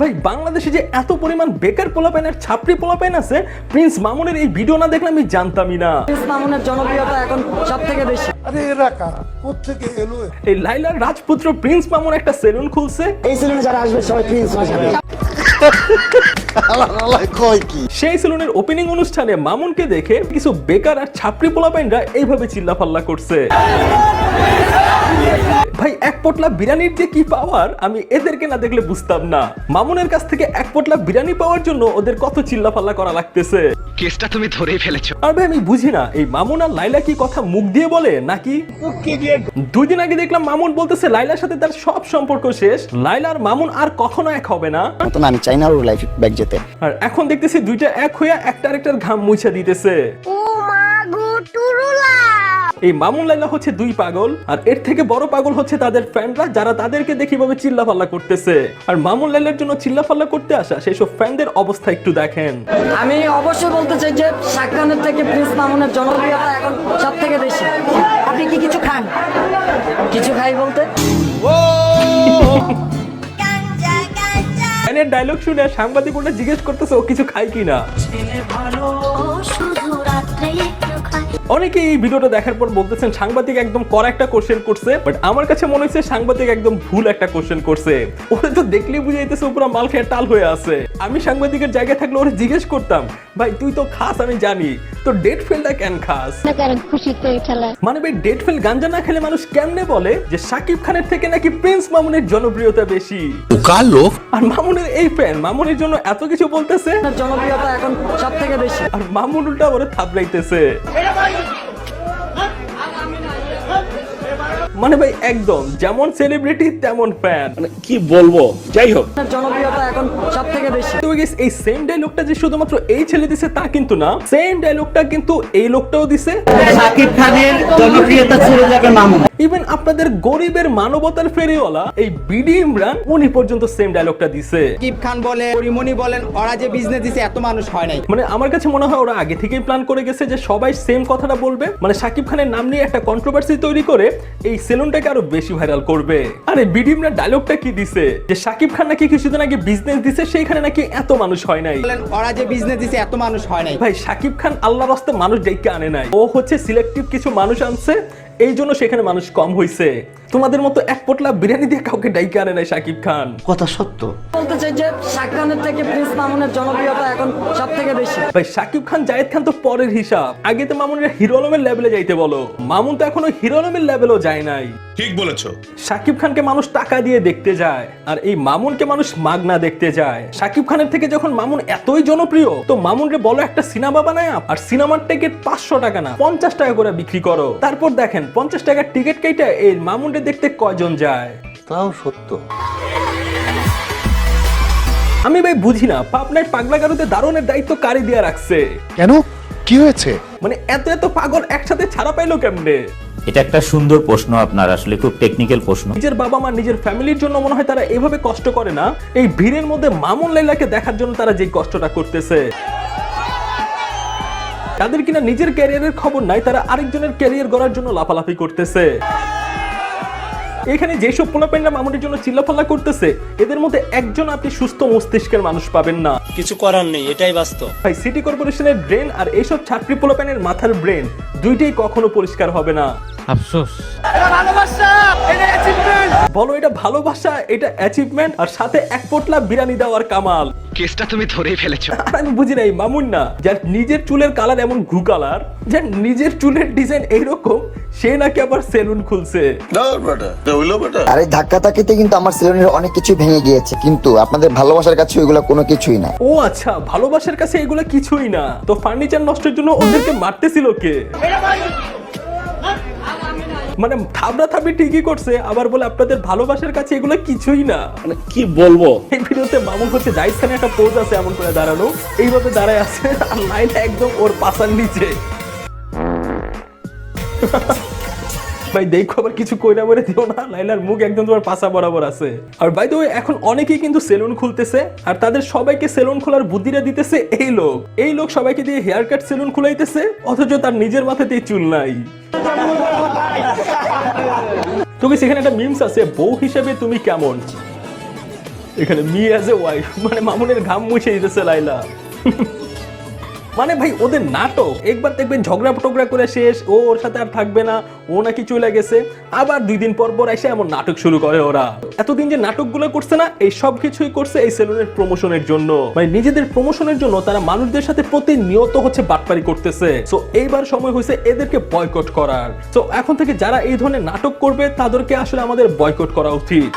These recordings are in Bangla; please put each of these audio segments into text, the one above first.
ভাই বাংলাদেশে যে এত পরিমাণ বেকার পোলাপেন আর ছাপড়ি পোলাপেন আছে প্রিন্স মামুনের এই ভিডিও না দেখলে আমি জানতামই না। প্রিন্স মামুনের জনপ্রিয়তা এখন সব থেকে বেশি। আরে এরা কারা? কোত্থেকে এলো এই লাইলার রাজপুত্র প্রিন্স মামুন একটা সেলুন খুলছে। এই সেলুনে যারা আসবে সবাই প্রিন্স হয়ে যাবে। সেই সেলুনের ওপেনিং অনুষ্ঠানে মামুনকে দেখে কিছু বেকার আর ছাপড়ি পোলাপাইনরা এইভাবে চিল্লাফাল্লা করছে। ভাই, এক পটলা বিরিয়ানির যে কি পাওয়ার আমি এদেরকে না দেখলে বুঝতাম না। মামুনের কাছ থেকে এক পটলা বিরিয়ানি পাওয়ার জন্য ওদের কত চিল্লাফাল্লা করা লাগতেছে। কেসটা তুমি ধরেই ফেলেছো। আর ভাই আমি বুঝি না এই মামুন আর লাইলা কি কথা মুখ দিয়ে বলে নাকি? দুই দিন আগে দেখলাম মামুন বলতেছে লাইলার সাথে তার সব সম্পর্ক শেষ লাইলা আর মামুন আর কখনো এক হবে না। মতন আমি চাই না ওর লাইফ ব্যাগ যেতে। আর এখন দেখতেছি দুইটা এক হইয়া একটা আরেকটার ঘাম মুছে দিতেছে। ও এই মামুন লাইলা হচ্ছে দুই পাগল আর এর থেকে বড় পাগল হচ্ছে তাদের ফ্যানরা যারা তাদেরকে দেখি ভাবে চিল্লাফাল্লা করতেছে। আর মামুন লাইলার জন্য চিল্লাফাল্লা করতে আসা সেই সব ফ্যানদের অবস্থা একটু দেখেন। আমি অবশ্যই বলতে চাই যে শাক খানের থেকে প্রিন্স মামুনের জনপ্রিয়তা এখন সব থেকে বেশি। আপনি কি কিছু খান? কিছু খাই বলতে? ফ্যানের ডায়লগ শুনে সাংবাদিক ওটা জিজ্ঞেস করতেছে ও কিছু খায় কিনা? ও অনেকে এই ভিডিওটা দেখার পর বলতেছেন, সাংবাদিক একদম করা একটা কোশ্চেন করছে বাট আমার কাছে মনে হচ্ছে সাংবাদিক একদম ভুল একটা কোশ্চেন করছে। ওরা তো দেখলেই বুঝে যাইতেছে পুরো মাল খেয়ে টাল হয়ে আছে। আমি সাংবাদিকের জায়গায় থাকলে ওরা জিজ্ঞেস করতাম ভাই তুই তো খাস আমি জানি। তো ডেট ফেলটা কেন খাস? কারণ খুশিতে খেলা মানে ভাই ডেট ফেল গাঞ্জা না খেলে মানুষ কেমনে বলে যে সাকিব খানের থেকে নাকি প্রিন্স মামুনের জনপ্রিয়তা বেশি? কার লোক? আর মামুনের এই ফ্যান মামুনের জন্য এত কিছু বলতেছে? জনপ্রিয়তা এখন সব থেকে বেশি। আর মামুন উল্টা ওরে থাপড়াইতেছে। মানে ভাই একদম যেমন সেলিব্রিটি তেমন ফ্যান কি বলব? যাই হোক জনপ্রিয়তা এখন সব থেকে বেশি তো এই সেম ডায়লগটা যে শুধুমাত্র এই ছেলে দিছে তা কিন্তু না। সেম ডায়লগটা কিন্তু এই লোকটাও দিছে। সাকিব খানের জনপ্রিয়তা ছেড়ে যাবে মামুন। ইভেন আপনাদের গরিবের মানবতার ফেরিওয়ালা এই বিডি ইমরান উনি পর্যন্ত সেম ডায়লগটা দিছে। সাকিব খান বলে পরিমণি বলেন ওরা যে বিজনেস দিছে এত মানুষ হয় নাই। মানে আমার কাছে মনে হয় ওরা আগে থেকেই প্ল্যান করে গেছে যে সবাই সেম কথাটা বলবে। মানে সাকিব খানের নাম নিয়ে একটা কন্ট্রোভার্সি তৈরি করে এই সেলুনটাকে আরও বেশি ভাইরাল করবে। আরে বিডিমরা ডায়লগটা কি দিছে? যে সাকিব খান নাকি কিছুদিন আগে বিজনেস দিছে সেইখানে নাকি এত মানুষ হয় নাই। বলেন ওরা যে বিজনেস দিছে এত মানুষ হয় নাই। ভাই সাকিব খান আল্লাহর রাস্তে মানুষ ডেকে আনে নাই। ও হচ্ছে সিলেক্টিভ কিছু মানুষ আনছে এই জন্য সেখানে মানুষ কম হইছে। তোমাদের মতো এক পোটলা বিরিয়ানি দিয়ে কাউকে ডাইকে আনে নাই শাকিব খান। কথা সত্য। বলতে চাই যে শাকিব খানের থেকে প্রিন্স মামুনের জনপ্রিয়তা এখন সব থেকে বেশি। ভাই শাকিব খান জায়েদ খান তো পরের হিসাব। আগে তো মামুনের হিরো আলমের লেভেলে যাইতে বলো। মামুন তো এখনও হিরো আলমের লেভেলও যায় নাই। ঠিক বলেছ। সাকিব খানকে মানুষ টাকা দিয়ে দেখতে যায় আর এই মামুনকে মানুষ মাগনা দেখতে যায়। সাকিব খানের থেকে যখন মামুন এতই জনপ্রিয় তো মামুনকে বলো একটা সিনেমা বানায় আর সিনেমার টিকিট পাঁচশো টাকা না পঞ্চাশ টাকা করে বিক্রি করো। তারপর দেখেন পঞ্চাশ টাকার টিকিট কেটে এই মামুনকে দেখতে কয়জন যায়? তাও সত্য। আমি ভাই বুঝি না পাবনায় পাগলা গারুতে দারুণের দায়িত্ব কারি দিয়ে রাখছে? কেন? কি হয়েছে? মানে এত এত পাগল একসাথে ছাড়া পাইলো কেমনে? এটা একটা সুন্দর প্রশ্ন আপনার আসলে খুব টেকনিক্যাল প্রশ্ন। নিজের বাবা মা নিজের ফ্যামিলির জন্য মনে হয় তারা এভাবে কষ্ট করে না। এই ভিড়ের মধ্যে মামুন লাইলাকে দেখার জন্য তারা যে কষ্টটা করতেছে। তাদের কিনা নিজের ক্যারিয়ারের খবর নাই তারা আরেকজনের ক্যারিয়ার গড়ার জন্য লাফালাফি করতেছে। এখানে যেসব পোলাপেনরা মামুনের জন্য চিল্লাফাল্লা করতেছে এদের মধ্যে একজন আপনি সুস্থ মস্তিষ্কের মানুষ পাবেন না। কিছু করার নেই এটাই বাস্তব। ভাই সিটি কর্পোরেশনের ব্রেন আর এইসব ছাত্রী পোলাপেনের মাথার ব্রেন দুইটাই কখনো পরিষ্কার হবে না। বলো এটা ভালোবাসা এটা অ্যাচিভমেন্ট আর সাথে এক পোটলা বিরিয়ানি দেওয়ার কামাল। কেসটা তুমি ধরেই ফেলেছো। আর আমি বুঝি নাই মামুন না। যার নিজের চুলের কালার এমন ঘু কালার যার নিজের চুলের ডিজাইন এইরকম সে নাকি আবার সেলুন খুলছে। আর ধাক্কা তাকিতে কিন্তু আমার সেলুনের অনেক কিছু ভেঙে গিয়েছে কিন্তু আপনাদের ভালোবাসার কাছে ওইগুলো কোনো কিছুই না। ও আচ্ছা ভালোবাসার কাছে এগুলো কিছুই না। তো ফার্নিচার নষ্টের জন্য ওদেরকে মারতেছিল কে? মানে থাবড়া থাবড়ি ঠিকই করছে আবার বলে আপনাদের ভালোবাসার কাছে এগুলো কিছুই না। মানে কি বলব? এই ভিডিওতে মামুন হচ্ছে জাহিদ খানের একটা পোজ আছে এমন করে দাঁড়ানো। এইভাবে দাঁড়ায় আছে আর লাইন একদম ওর পাশার নিচে। ভাই, দেখো আবার কিছু কইরা বলে দিও না লাইলার মুখ একদম তোমার পাশা বরাবর আছে। আর বাই দ্য এখন অনেকেই কিন্তু সেলুন খুলতেছে, আর তাদের সবাইকে সেলুন খোলার বুদ্ধিটা দিতেছে এই লোক। এই লোক সবাইকে দিয়ে হেয়ার কাট সেলুন খুলাইতেছে, অথচ তার নিজের মাথাতেই চুল নাই। তবে সেখানে একটা মিমস আছে, বউ হিসেবে তুমি কেমন? এখানে মি অ্যাজ এ ওয়াইফ মানে মামুনের ঘাম মুছে দিতেছে লাইলা। মানে ভাই, ওদের নাটক, একবার দেখবেন ঝগড়া টগড়া করে শেষ, ও ওর সাথে আর থাকবে না, ও নাকি চলে গেছে। আবার দুই দিন পর পর এসে এমন নাটক শুরু করে ওরা। এতদিন যে নাটকগুলো করছে না, এই সব কিছুই করছে এই সেলুনের প্রমোশনের জন্য। মানে নিজেদের প্রমোশনের জন্য তারা মানুষদের সাথে প্রতিনিয়ত হচ্ছে বাটপারি করতেছে। সো এইবার সময় হয়েছে এদেরকে বয়কট করার। সো এখন থেকে যারা এই ধরনের নাটক করবে, তাদেরকে আসলে আমাদের বয়কট করা উচিত।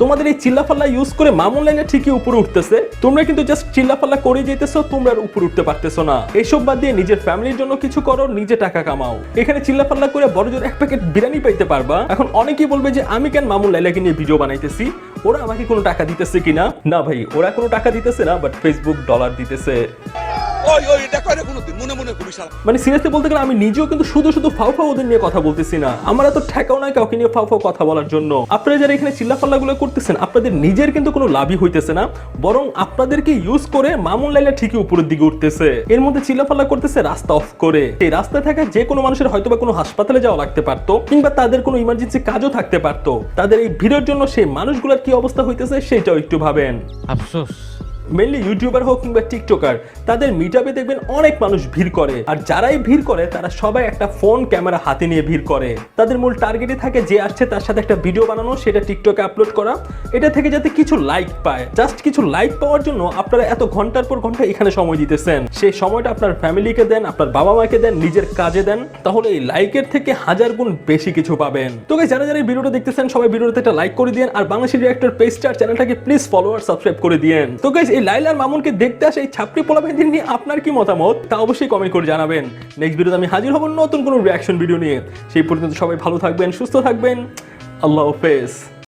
তোমাদের এই চিল্লাফাল্লা ইউজ করে মামুন লাইনে ঠিকই উপরে উঠতেছে। তোমরা কিন্তু জাস্ট চিল্লাফাল্লা করে যেতেছো তোমরা আর উপরে উঠতে পারতেছো না। এইসব বাদ দিয়ে নিজের ফ্যামিলির জন্য কিছু করো, নিজে টাকা কামাও। এখানে চিল্লাফাল্লা করে বড় জোর এক প্যাকেট বিরিয়ানি পাইতে পারবা। এখন অনেকেই বলবে যে, আমি কেন মামুন লাইলাকে নিয়ে ভিডিও বানাইতেছি? ওরা আমাকে কোনো টাকা দিতেছে কিনা? না ভাই, ওরা কোনো টাকা দিতেছে না বাট ফেসবুক ডলার দিতেছে। মানে সিরিয়াসলি বলতে গেলে আমি নিজেও কিন্তু শুধু শুধু ফাউ ফাউ ওদের নিয়ে কথা বলতেছি না। আমার এত ঠেকাও নয় কাউকে নিয়ে ফাউ ফাউ কথা বলার জন্য। আপনারা যারা এখানে চিল্লাফাল্লা গুলো করতেছেন আপনাদের নিজের কিন্তু কোনো লাভই হইতেছে না বরং আপনাদেরকে ইউজ করে মামুন লাইলা ঠিকই উপরের দিকে উঠতেছে। এর মধ্যে চিল্লাফাল্লা করতেছে রাস্তা অফ করে। এই রাস্তায় থাকা যে কোনো মানুষের হয়তো বা কোনো হাসপাতালে যাওয়া লাগতে পারতো কিংবা তাদের কোনো ইমার্জেন্সি কাজও থাকতে পারতো। তাদের এই ভিড়ের জন্য সেই মানুষগুলোর কি অবস্থা হইতেছে সেটাও একটু ভাবেন। আফসোস। মেনলি ইউটিউবার হোক কিংবা টিকটকার তাদের মিট আপে দেখবেন অনেক মানুষ ভিড় করে। আর যারাই ভিড় করে, তারা সবাই একটা ফোন ক্যামেরা হাতে নিয়ে ভিড় করে। তাদের মূল টার্গেটে থাকে যে আসছে তার সাথে একটা ভিডিও বানানো, সেটা টিকটকে আপলোড করা। এটা থেকে যাতে কিছু লাইক পায়। জাস্ট কিছু লাইক পাওয়ার জন্য আপনারা এত ঘণ্টার পর ঘণ্টা এখানে সময় দিতেছেন। সেই সময়টা আপনার ফ্যামিলিকে দেন, আপনার বাবা মাকে দেন, নিজের কাজে দেন। তাহলে এই লাইকের থেকে হাজার গুণ বেশি কিছু পাবেন। তো যারা যারা এই ভিডিওটা দেখতেছেন, সবাই ভিডিওতে একটা লাইক করে দিন আর বাংলাদেশি রিয়েক্টর পেজটার চ্যানেলটাকে প্লিজ ফলো আর সাবস্ক্রাইব করে দিয়েন। তো গাইস এই লাইলার মামুনকে দেখতে আসে এই ছাপড়ি পোলাপাইদের নিয়ে আপনার কি মতামত? তা অবশ্যই কমেন্ট করে জানাবেন। নেক্সট ভিডিওতে আমি হাজির হব নতুন কোনো রিয়াকশন ভিডিও নিয়ে। সেই পর্যন্ত সবাই ভালো থাকবেন, সুস্থ থাকবেন। আল্লাহ হাফেজ।